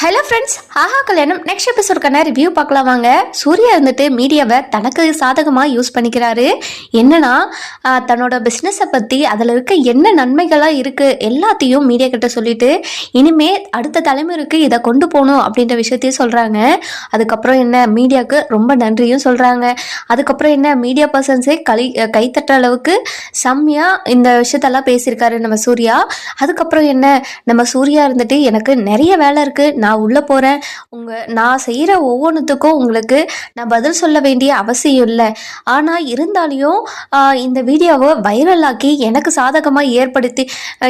Hello friends ஆஹா கல்யாணம். Next எபிசோடுக்கான review பார்க்கலாம் வாங்க. சூர்யா இருந்துட்டு மீடியாவை தனக்கு சாதகமாக யூஸ் பண்ணிக்கிறாரு. என்னன்னா தன்னோட பிஸ்னஸை பற்றி அதில் இருக்க என்ன நன்மைகளாக இருக்குது எல்லாத்தையும் மீடியா கிட்ட சொல்லிட்டு இனிமே அடுத்த தலைமுறைக்கு இதை கொண்டு போகணும் அப்படின்ற விஷயத்தையும் சொல்கிறாங்க அதுக்கப்புறம் என்ன மீடியாவுக்கு ரொம்ப நன்றியும் சொல்கிறாங்க அதுக்கப்புறம் என்ன மீடியா பர்சன்ஸே கலி கைத்தட்ட அளவுக்கு செம்மையாக இந்த விஷயத்தெல்லாம் பேசியிருக்காரு நம்ம சூர்யா. அதுக்கப்புறம் என்ன நம்ம சூர்யா இருந்துட்டு எனக்கு நிறைய வேலை இருக்குது நான் உள்ளே போகிறேன் உங்கள் நான் செய்கிற ஒவ்வொன்றுத்துக்கும் உங்களுக்கு நான் பதில் சொல்ல வேண்டிய அவசியம் இல்லை. ஆனால் இருந்தாலையும் இந்த வீடியோவை வைரலாக்கி எனக்கு சாதகமாக ஏற்படுத்தி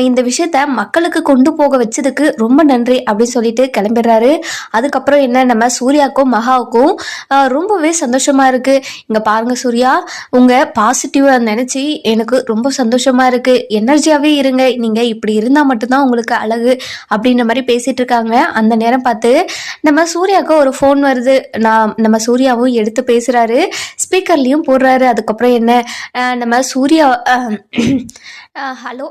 இந்த விஷயத்த மக்களுக்கு கொண்டு போக வச்சதுக்கு ரொம்ப நன்றி அப்படின்னு சொல்லிட்டு கிளம்பிடுறாரு. அதுக்கப்புறம் என்ன நம்ம சூர்யாவுக்கும் மகாவுக்கும் ரொம்பவே சந்தோஷமாக இருக்குது இங்கே பாருங்க சூர்யா உங்கள் பாசிட்டிவாக நினச்சி எனக்கு ரொம்ப சந்தோஷமாக இருக்குது எனர்ஜியாகவே இருங்க. நீங்கள் இப்படி இருந்தால் மட்டும்தான் உங்களுக்கு அழகு அப்படின்ற மாதிரி பேசிகிட்டு இருக்காங்க. அந்த நேரம் பார்த்து நம்ம சூர்யாவுக்கு ஒரு ஃபோன் வருது. நான் நம்ம சூர்யாவும் எடுத்து பேசுகிறாரு ஸ்பீக்கர்லேயும் போடுறாரு. அதுக்கப்புறம் என்ன? நம்ம சூர்யா ஹலோ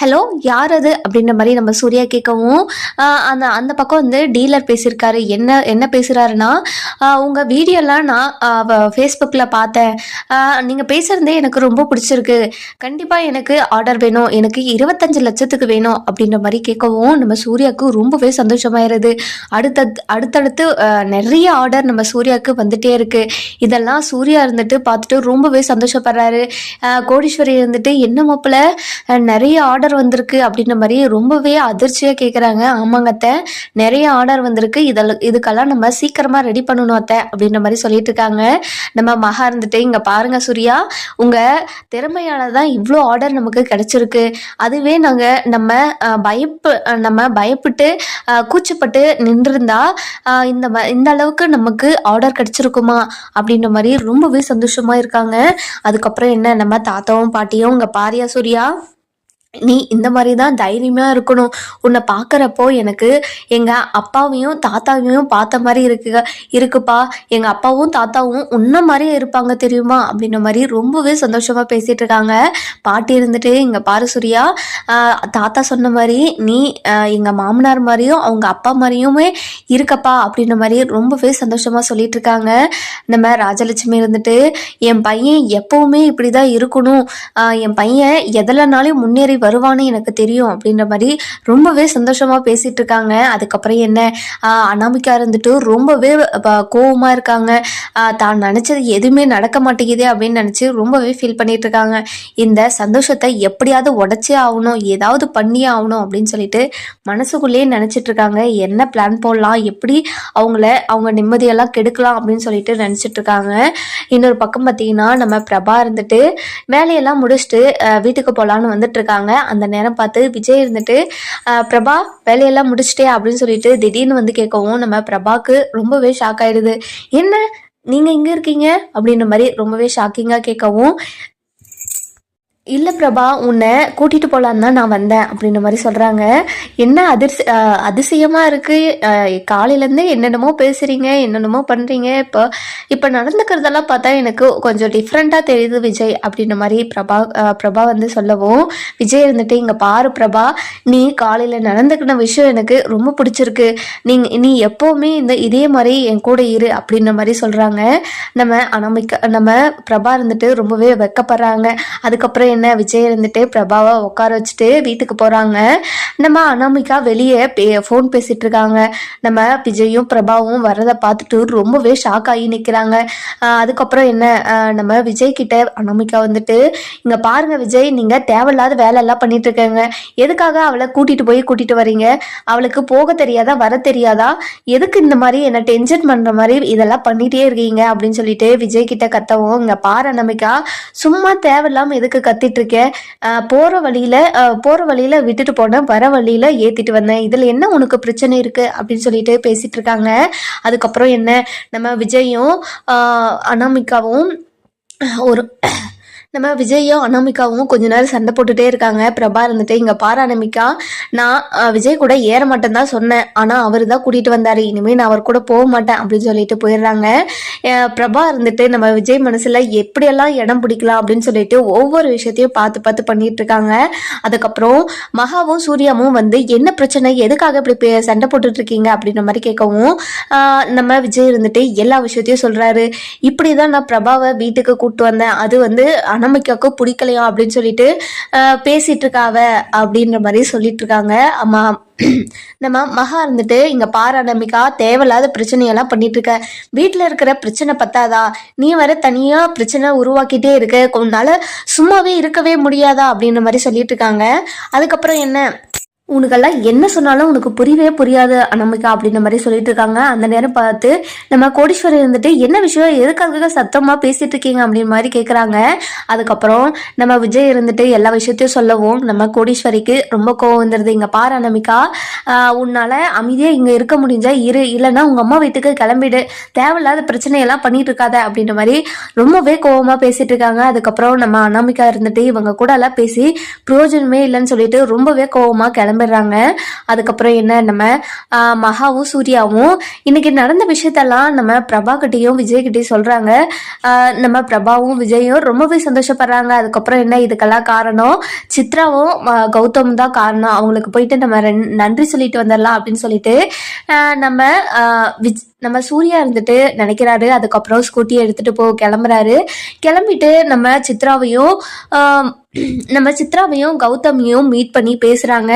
ஹலோ யார் அது? அப்படின்ற மாதிரி நம்ம சூர்யா கேட்கவும் அந்த அந்த பக்கம் வந்து டீலர் பேசியிருக்காரு. என்ன என்ன பேசுகிறாருன்னா உங்கள் வீடியோலாம் நான் ஃபேஸ்புக்கில் பார்த்தேன். நீங்கள் பேசுகிறதே எனக்கு ரொம்ப பிடிச்சிருக்கு. கண்டிப்பாக எனக்கு ஆர்டர் வேணும். எனக்கு இருபத்தஞ்சு லட்சத்துக்கு வேணும். அப்படின்ற மாதிரி கேட்கவும் நம்ம சூர்யாவுக்கு ரொம்பவே சந்தோஷமாக அதிகமாயிருது அடுத்த அடுத்தடுத்து நிறைய ஆர்டர் நம்ம சூர்யாவுக்கு வந்துட்டே இருக்கு. இதெல்லாம் சூர்யா இருந்துட்டு பார்த்துட்டு ரொம்பவே சந்தோஷப்படுறாரு. கோடீஸ்வரி இருந்துட்டு என்ன மாப்பிள்ள? நிறைய ஆர்டர் வந்திருக்கு. அப்படின்ற மாதிரி ரொம்பவே அதிர்ச்சியாக கேட்குறாங்க ஆமாங்க அத்தை. நிறைய ஆர்டர் வந்திருக்கு. இதெல்லாம் இதுக்கெல்லாம் நம்ம சீக்கிரமாக ரெடி பண்ணணும் அத்தை அப்படின்ற மாதிரி சொல்லிட்டு இருக்காங்க. நம்ம மகா இருந்துட்டு இங்கே பாருங்க சூர்யா. உங்கள் திறமையால தான் இவ்வளோ ஆர்டர் நமக்கு கிடைச்சிருக்கு. அதுவே நாங்கள் நம்ம பயப்பு நம்ம பயப்பட்டு அஹ், மூச்சுப்பட்டு நின்றிருந்தா இந்த இந்த அளவுக்கு நமக்கு ஆர்டர் கிடைச்சிருக்குமா? அப்படின்ற மாதிரி ரொம்பவே சந்தோஷமா இருக்காங்க. அதுக்கப்புறம் என்ன நம்ம தாத்தாவும் பாட்டியும் இங்கே பாரியா சூர்யா? நீ இந்த மாதிரி தான் தைரியமாக இருக்கணும். உன்னை பார்க்குறப்போ எனக்கு எங்கள் அப்பாவையும் தாத்தாவையும் பார்த்த மாதிரி இருக்கு இருக்குப்பா. எங்கள் அப்பாவும் தாத்தாவும் உன்ன மாதிரியே இருப்பாங்க தெரியுமா? அப்படின்ற மாதிரி ரொம்பவே சந்தோஷமாக பேசிகிட்டு இருக்காங்க. பாட்டி இருந்துட்டு இங்கே பாரு சூர்யா தாத்தா சொன்ன மாதிரி நீ எங்கள் மாமனார் மாதிரியும் அவங்க அப்பா மாதிரியுமே இருக்கப்பா அப்படின்ற மாதிரி ரொம்பவே சந்தோஷமாக சொல்லிட்டு இருக்காங்க. நம்ம ராஜலட்சுமி இருந்துட்டு என் பையன் எப்பவுமே இப்படி தான் இருக்கணும் என் பையன் எதிலனாலும் முன்னேறி வருவான்னு எனக்கு தெரியும் அப்படின்ற மாதிரி ரொம்பவே சந்தோஷமாக பேசிட்டு இருக்காங்க. அதுக்கப்புறம் என்ன? அனாமிக்கா இருந்துட்டு ரொம்பவே ப- கோவமா இருக்காங்க. தான் நினச்சது எதுவுமே நடக்க மாட்டேங்குதே அப்படின்னு நினச்சி ரொம்பவே ஃபீல் பண்ணிட்டு இருக்காங்க. இந்த சந்தோஷத்தை எப்படியாவது உடச்சே ஆகணும் ஏதாவது பண்ணியே ஆகணும் அப்படின்னு சொல்லிட்டு மனசுக்குள்ளேயே நினச்சிட்டு இருக்காங்க. என்ன பிளான் போடலாம்? எப்படி அவங்கள அவங்க நிம்மதியெல்லாம் கெடுக்கலாம் அப்படின்னு சொல்லிட்டு நினச்சிட்டு இருக்காங்க. இன்னொரு பக்கம் பார்த்தீங்கன்னா நம்ம பிரபா இருந்துட்டு வேலையெல்லாம் முடிச்சுட்டு வீட்டுக்கு போகலான்னு வந்துட்டு இருக்காங்க. அந்த நேரம் பார்த்து விஜய் இருந்துட்டு பிரபா வேலையெல்லாம் முடிச்சிட்டே அப்படின்னு சொல்லிட்டு திடீர்னு வந்து கேட்கவும் நம்ம பிரபாக்கு ரொம்பவே ஷாக் ஆயிடுது. என்ன? நீங்க இங்க இருக்கீங்க? அப்படின்ற மாதிரி ரொம்பவே ஷாக்கிங்கா கேட்கவும் இல்லை பிரபா உன்னை கூட்டிகிட்டு போகலான்னு தான் நான் வந்தேன் அப்படின்ற மாதிரி சொல்கிறாங்க என்ன அதிர்சி அதிசயமாக இருக்குது காலையிலேருந்தே என்னென்னமோ பேசுகிறீங்க என்னென்னமோ பண்ணுறீங்க இப்போ இப்போ நடந்துக்கிறதெல்லாம் பார்த்தா எனக்கு கொஞ்சம் டிஃப்ரெண்ட்டாக தெரியுது விஜய் அப்படின்ற மாதிரி பிரபா பிரபா வந்து சொல்லவும். விஜய் இருந்துட்டு இங்கே பாரு பிரபா நீ காலையில் நடந்துக்கின விஷயம் எனக்கு ரொம்ப பிடிச்சிருக்கு. நீங்கள் நீ எப்போவுமே இந்த இதே மாதிரி என் கூட இரு அப்படின்ற மாதிரி சொல்கிறாங்க நம்ம அனாமிக்க நம்ம பிரபா இருந்துட்டு ரொம்பவே வெக்கப்படுறாங்க. அதுக்கப்புறம் என்ன விஜய் இருந்துட்டு பிரபாவை உட்கார வச்சுட்டு வீட்டுக்கு போகிறாங்க நம்ம அனாமிகா வெளியே பே ஃபோன் பேசிட்டு இருக்காங்க. நம்ம விஜயும் பிரபாவும் வரதை பார்த்துட்டு ரொம்பவே ஷாக் ஆகி நிற்கிறாங்க அதுக்கப்புறம் என்ன? நம்ம விஜய் கிட்ட அனாமிகா வந்துட்டு இங்கே பாருங்க விஜய் நீங்கள் தேவையில்லாத வேலை எல்லாம் பண்ணிட்டு இருக்காங்க. எதுக்காக அவளை கூட்டிட்டு போய் கூட்டிட்டு வரீங்க? அவளுக்கு போக தெரியாதா வர தெரியாதா? எதுக்கு இந்த மாதிரி என்ன டென்ஷன் பண்ற மாதிரி இதெல்லாம் பண்ணிட்டே இருக்கீங்க? அப்படின்னு சொல்லிட்டு விஜய் கிட்ட கத்தவும் இங்க பாரு அனாமிகா சும்மா தேவையில்லாம எதுக்கு கத்தி இருக்க இருக்கேன் போற வழியில ஆஹ் போற வழியில விட்டுட்டு போனேன் வர வழியில ஏத்திட்டு வந்தேன் இதுல என்ன உனக்கு பிரச்சனை இருக்கு? அப்படின்னு சொல்லிட்டு பேசிட்டு இருக்காங்க அதுக்கப்புறம் என்ன? நம்ம விஜயும் அனாமிகாவும் ஒரு நம்ம விஜயும் அனாமிகாவும் கொஞ்ச நேரம் சண்டை போட்டுட்டே இருக்காங்க. பிரபா இருந்துட்டு இங்க பாரு அனாமிகா நான் விஜய் கூட ஏற மாட்டேன்னு தான் சொன்னேன். ஆனா அவர் தான் கூட்டிட்டு வந்தாரு. இனிமே நான் அவர் கூட போக மாட்டேன் அப்படின்னு சொல்லிட்டு போயிடுறாங்க. பிரபா இருந்துட்டு நம்ம விஜய் மனசுல எப்படியெல்லாம் இடம் பிடிக்கலாம்? அப்படின்னு சொல்லிட்டு ஒவ்வொரு விஷயத்தையும் பார்த்து பார்த்து பண்ணிட்டு இருக்காங்க. அதுக்கப்புறம் மகாவும் சூர்யாவும் வந்து என்ன பிரச்சனை? எதுக்காக இப்படி பே- சண்டை போட்டுட்டு இருக்கீங்க? அப்படின்ற மாதிரி கேட்கவும் நம்ம விஜய் இருந்துட்டு எல்லா விஷயத்தையும் சொல்றாரு. இப்படிதான் நான் பிரபாவை வீட்டுக்கு கூப்பிட்டு வந்தேன். அது வந்து அனமிக்காக்கு பிடிக்கலையா அப்படின்னு சொல்லிட்டு பேசிட்டு இருக்காவ அப்படின்ற மாதிரி சொல்லிட்டு இருக்காங்க அம்மா நம்ம மகா இருந்துட்டு இங்க பாரு அனமிகா தேவையில்லாத பிரச்சனையெல்லாம் பண்ணிட்டு இருக்க வீட்டில் இருக்கிற பிரச்சனை பத்தாதா? நீ வர தனியா பிரச்சனை உருவாக்கிட்டே இருக்க. உன்னால சும்மாவே இருக்கவே முடியாதா? அப்படின்ற மாதிரி சொல்லிட்டு இருக்காங்க அதுக்கப்புறம் என்ன? உனக்கெல்லாம் என்ன சொன்னாலும் உனக்கு புரியவே புரியாது அனமிகா அப்படின்ற மாதிரி சொல்லிட்டு இருக்காங்க. அந்த நேரம் பார்த்து நம்ம கோடீஸ்வரர் இருந்துட்டு என்ன விஷயம்? எதுக்காக சத்தமா பேசிட்டு இருக்கீங்க? அப்படின்ற மாதிரி கேட்குறாங்க அதுக்கப்புறம் நம்ம விஜய் இருந்துட்டு எல்லா விஷயத்தையும் சொல்லவும் நம்ம கோடீஸ்வரிக்கு ரொம்ப கோவம் வந்துடுது இங்க பாரு அனமிகா ஆஹ் உன்னால அமைதியா இங்க இருக்க முடிஞ்சா இரு. இல்லைன்னா உங்க அம்மா வீட்டுக்கு கிளம்பிடு. தேவையில்லாத பிரச்சனையெல்லாம் பண்ணிட்டு இருக்காத. அப்படின்ற மாதிரி ரொம்பவே கோவமா பேசிட்டு இருக்காங்க. அதுக்கப்புறம் நம்ம அனாமிகா இருந்துட்டு இவங்க கூட எல்லாம் பேசி பிரயோஜனமே இல்லைன்னு சொல்லிட்டு ரொம்பவே கோவமா கிளம்பிடுறாங்க. அதுக்கப்புறம் என்ன நம்ம மகாவும் சூர்யாவும் இன்னைக்கு நடந்த விஷயத்தெல்லாம் நம்ம பிரபா கிட்டேயும் விஜய் கிட்டேயும் சொல்றாங்க நம்ம பிரபாவும் விஜயும் ரொம்பவே சந்தோஷப்படுறாங்க. அதுக்கப்புறம் என்ன இதுக்கெல்லாம் காரணம்? சித்ராவும் கௌதமும் கௌதம் தான் காரணம். அவங்களுக்கு போயிட்டு நம்ம நன்றி சொல்லிட்டு வந்துடலாம் அப்படின்னு சொல்லிட்டு நம்ம விஜ் நம்ம சூர்யா இருந்துட்டு நினைக்கிறாரு. அதுக்கப்புறம் ஸ்கூட்டியை எடுத்துட்டு போ கிளம்புறாரு. கிளம்பிட்டு நம்ம சித்ராவையும் நம்ம சித்ராவையும் கௌதமியும் மீட் பண்ணி பேசுகிறாங்க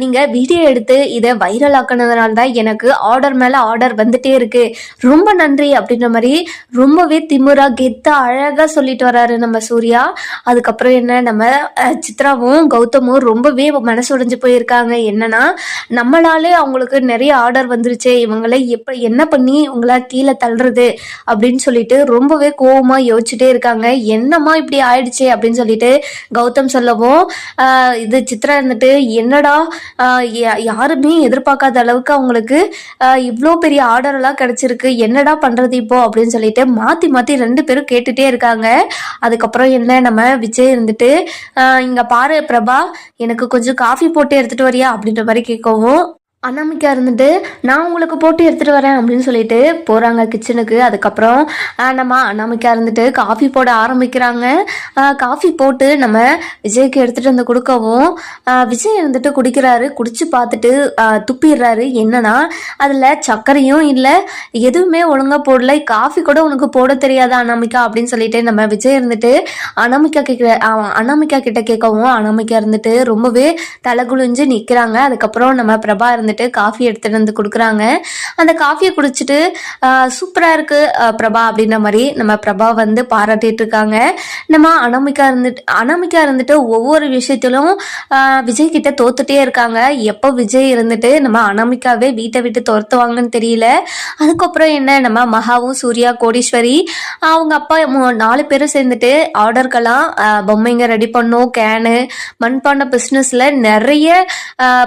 நீங்கள் வீடியோ எடுத்து இதை வைரல் ஆக்கினதுனால தான் எனக்கு ஆர்டர் மேலே ஆர்டர் வந்துட்டே இருக்கு. ரொம்ப நன்றி அப்படின்ற மாதிரி ரொம்பவே திமுறா கெத்தா அழகாக சொல்லிட்டு வராரு நம்ம சூர்யா. அதுக்கப்புறம் என்ன நம்ம சித்ராவும் கௌதமும் ரொம்பவே மனசு உடைஞ்சு போயிருக்காங்க. என்னன்னா நம்மளாலே அவங்களுக்கு நிறைய ஆர்டர் வந்துருச்சு. இவங்களை எப்போ என்ன பண்ணி உங்களை கீழே தள்ளுறது அப்படின்னு சொல்லிட்டு ரொம்பவே கோவமாக யோசிச்சுட்டே இருக்காங்க. என்னம்மா இப்படி ஆயிடுச்சு அப்படின்னு சொல்லிட்டு கௌதம் சொல்லவும் இது சித்ரா இருந்துட்டு என்னடா யாருமே எதிர்பார்க்காத அளவுக்கு அவங்களுக்கு இவ்வளோ பெரிய ஆர்டர் எல்லாம் கிடைச்சிருக்கு. என்னடா பண்றது இப்போ? அப்படின்னு சொல்லிட்டு மாத்தி மாத்தி ரெண்டு பேரும் கேட்டுட்டே இருக்காங்க. அதுக்கப்புறம் என்ன நம்ம விஜய் இருந்துட்டு இங்கே இங்க பாரு பிரபா எனக்கு கொஞ்சம் காஃபி போட்டு எடுத்துட்டு வரியா? அப்படின்ற மாதிரி கேட்கவும் அனாமிக்கா இருந்துட்டு நான் உங்களுக்கு போட்டு எடுத்துட்டு வரேன் அப்படின்னு சொல்லிட்டு போறாங்க கிச்சனுக்கு அதுக்கப்புறம் நம்ம அனாமிக்கா இருந்துட்டு காஃபி போட ஆரம்பிக்கிறாங்க. காஃபி போட்டு நம்ம விஜய்க்கு எடுத்துட்டு வந்து கொடுக்கவும் விஜய் இருந்துட்டு குடிக்கிறாரு. குடிச்சு பார்த்துட்டு துப்பிடுறாரு. என்னன்னா அதுல சர்க்கரையும் இல்லை எதுவுமே ஒழுங்கா போடல. காஃபி கூட உனக்கு போட தெரியாது அனாமிக்கா அப்படின்னு சொல்லிட்டு நம்ம விஜய் இருந்துட்டு அனாமிக்கா கேட்குற அனாமிக்கா கிட்ட கேட்கவும் அனாமிக்கா இருந்துட்டு ரொம்பவே தலை குளிஞ்சு நிற்கிறாங்க அதுக்கப்புறம் நம்ம பிரபா இருந்துட்டு காஃபி எடுத்துட்டு வந்து கொடுக்குறாங்க. அந்த காஃபியை குடிச்சிட்டு சூப்பராக இருக்கு பிரபா அப்படின்ற மாதிரி நம்ம பிரபா வந்து பாராட்டிட்டு இருக்காங்க. நம்ம அனாமிக்கா இருந்துட்டு அனாமிக்கா இருந்துட்டு ஒவ்வொரு விஷயத்திலும் விஜய் கிட்ட தோத்துட்டே இருக்காங்க. எப்போ விஜய் இருந்துட்டு நம்ம அனாமிக்காவே வீட்டை விட்டு துரத்துவாங்கன்னு தெரியல. அதுக்கப்புறம் என்ன நம்ம மகாவும் சூர்யா கோடீஸ்வரி அவங்க அப்பா மூ- நாலு பேரும் சேர்ந்துட்டு ஆர்டருக்கெல்லாம் பொம்மைங்க ரெடி பண்ணோம் கேனு மண்பாண்ட பிஸ்னஸில் நிறைய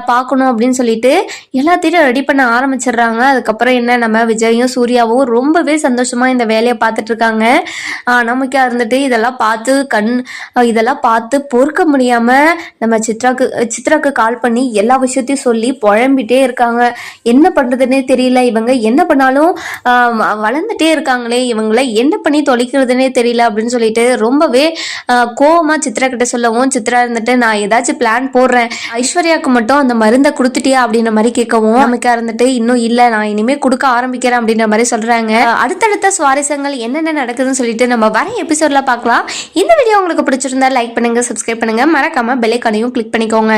பார்க்கணும் அப்படின்னு சொல்லிட்டு எல்லாத்தையும் ரெடி பண்ண ஆரம்பிச்சிடுறாங்க. அதுக்கப்புறம் என்ன நம்ம விஜயும் சூர்யாவும் ரொம்பவே சந்தோஷமா இந்த வேலையை பார்த்துட்டு இருக்காங்க. நமக்கா இருந்துட்டு இதெல்லாம் பார்த்து கண் இதெல்லாம் பார்த்து பொறுக்க முடியாம நம்ம சித்ராக்கு சித்ராக்கு கால் பண்ணி எல்லா விஷயத்தையும் சொல்லி புழம்பிட்டே இருக்காங்க. என்ன பண்றதுன்னே தெரியல. இவங்க என்ன பண்ணாலும் வளர்ந்துட்டே இருக்காங்களே. இவங்களை என்ன பண்ணி தொலைக்கிறதுனே தெரியல அப்படின்னு சொல்லிட்டு ரொம்பவே கோவமாக சித்ரா கிட்ட சொல்லவும் சித்ரா இருந்துட்டு நான் ஏதாச்சும் பிளான் போடுறேன். ஐஸ்வர்யாவுக்கு மட்டும் அந்த மருந்தை கொடுத்துட்டியா அப்படின்ற மாதிரி கேட்கவும் நமக்கா இருந்துட்டு இன்னும் இல்ல நான் இனிமே கொடுக்க ஆரம்பிக்கிறேன் அப்படின்ற மாதிரி சொல்றாங்க. அடுத்தடுத்த சுவாரஸ்யங்கள் என்னென்ன நடக்குதுன்னு சொல்லிட்டு நம்ம வர எபிசோட்ல பார்க்கலாம். இந்த வீடியோ உங்களுக்கு பிடிச்சிருந்தா லைக் பண்ணுங்க சப்ஸ்கிரைப் பண்ணுங்க. மறக்காம பெல்லைக்கானையும் கிளிக் பண்ணிக்கோங்க.